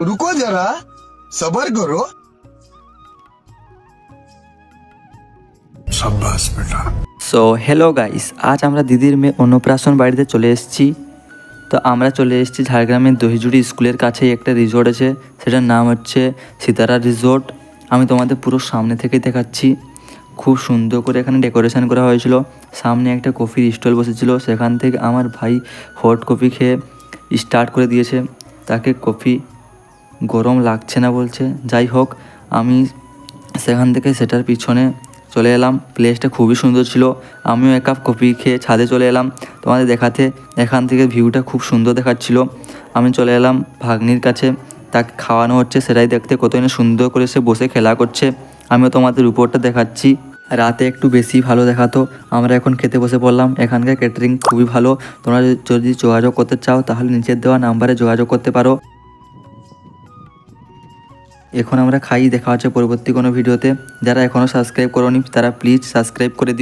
रुको जरा सबर करो शाबाश बेटा সো হ্যালো গাইস আজ আমরা দিদির মেয়ে অন্নপ্রাশন বাড়িতে চলে এসেছি তো আমরা চলে এসেছি ঝাড়গ্রামের দহিজুড়ি স্কুলের কাছেই একটা রিসোর্ট আছে সেটার নাম হচ্ছে সিতারা রিসোর্ট আমি তোমাদের পুরো সামনে থেকেই দেখাচ্ছি খুব সুন্দর করে এখানে ডেকোরেশন করা হয়েছিল সামনে একটা কফির স্টল বসেছিল সেখান থেকে আমার ভাই হট কফি খেয়ে স্টার্ট করে দিয়েছে তাকে কফি গরম লাগছে না বলছে। যাই হোক, আমি সেখান থেকে সেটার পিছনে চলে এলাম। প্লেসটা খুবই সুন্দর ছিল। আমিও এক কাপ কফি খেয়ে ছাদে চলে এলাম। তোমাদের দেখাতে এখান থেকে ভিউটা খুব সুন্দর দেখাচ্ছিল। আমি চলে এলাম ভাগ্নির কাছে। তাকে খাওয়ানো হচ্ছে, সেটাই দেখতে কত না সুন্দর করে সে বসে খেলা করছে। আমিও তোমাদের উপরটা দেখাচ্ছি। রাতে একটু বেশি ভালো দেখাতো। আমরা এখন খেতে বসে পড়লাম। এখানকার ক্যাটারিং খুবই ভালো। তোমরা যদি যোগাযোগ করতে চাও, তাহলে নিচের দেওয়া নাম্বারে যোগাযোগ করতে পারো। এখন আমরা খাই, দেখা হচ্ছে পরবর্তী কোনো ভিডিওতে। যারা এখনও সাবস্ক্রাইব করনি, তারা প্লিজ সাবস্ক্রাইব করে দিও।